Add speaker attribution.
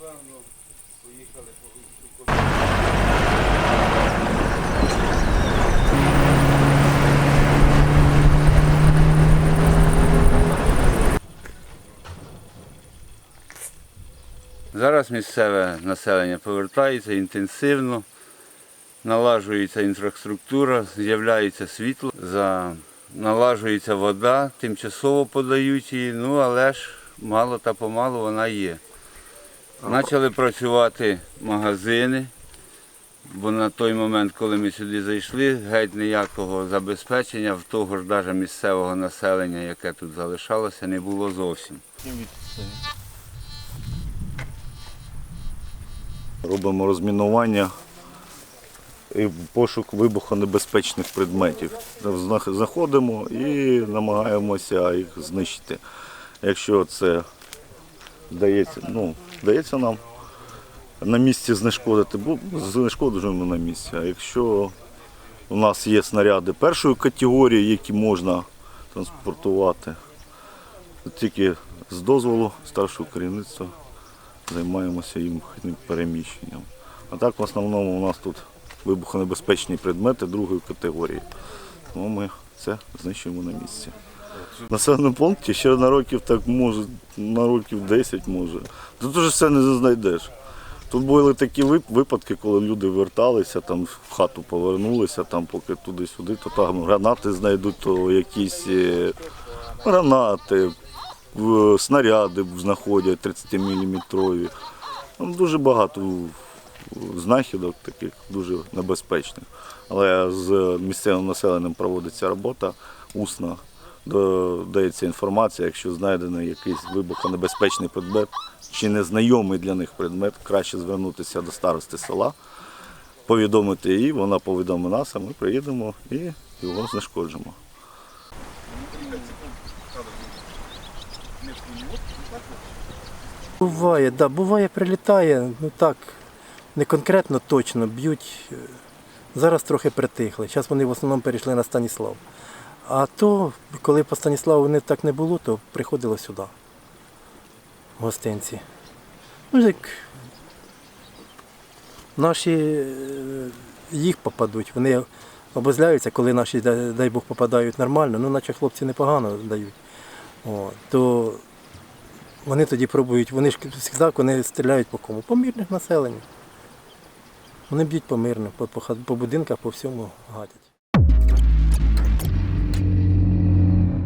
Speaker 1: напевно, поїхали по Зараз місцеве населення повертається інтенсивно, налажується інфраструктура, з'являється світло, налажується вода, тимчасово подають її, ну але ж мало та помалу вона є. Почали працювати магазини, бо на той момент, коли ми сюди зайшли, геть ніякого забезпечення в того ж навіть місцевого населення, яке тут залишалося, не було зовсім.
Speaker 2: Робимо розмінування і пошук вибухонебезпечних предметів. Знаходимо і намагаємося їх знищити. Якщо це вдається, ну, вдається нам на місці знешкодити, бу- знешкоджуємо на місці. А якщо у нас є снаряди першої категорії, які можна транспортувати, тільки з дозволу старшого керівництва займаємося їм переміщенням. А так в основному у нас тут вибухонебезпечні предмети другої категорії. Тому ми це знищуємо на місці. Населеному пункті ще на років так може, на років 10 може. Тут уже все не знайдеш. Тут були такі випадки, коли люди верталися, там в хату повернулися, там поки туди-сюди, то там гранати знайдуть, то якісь е, гранати, снаряди знаходять 30-мм. Там дуже багато знахідок таких, дуже небезпечних. Але з місцевим населенням проводиться робота усна, до- дається інформація, якщо знайдений якийсь вибухонебезпечний предмет чи незнайомий для них предмет, краще звернутися до старости села, повідомити її, вона повідомить нас, а ми приїдемо і його знешкоджимо.
Speaker 3: Буває, да, буває, прилітає, ну так, не конкретно точно, б'ють. Зараз трохи притихли. Зараз вони в основному перейшли на Станіслав. А то, коли по Станіславу вони так не було, то приходили сюди. в Гостинці. Ну, як наші е, їх попадуть, вони обозляються, коли наші, дай Бог, попадають нормально, ну наче хлопці непогано дають. О, то вони тоді пробують, вони ж завжди вони стріляють по кому? По мирних населенню. Вони б'ють по мирним, по, по, по будинках, по всьому гадять.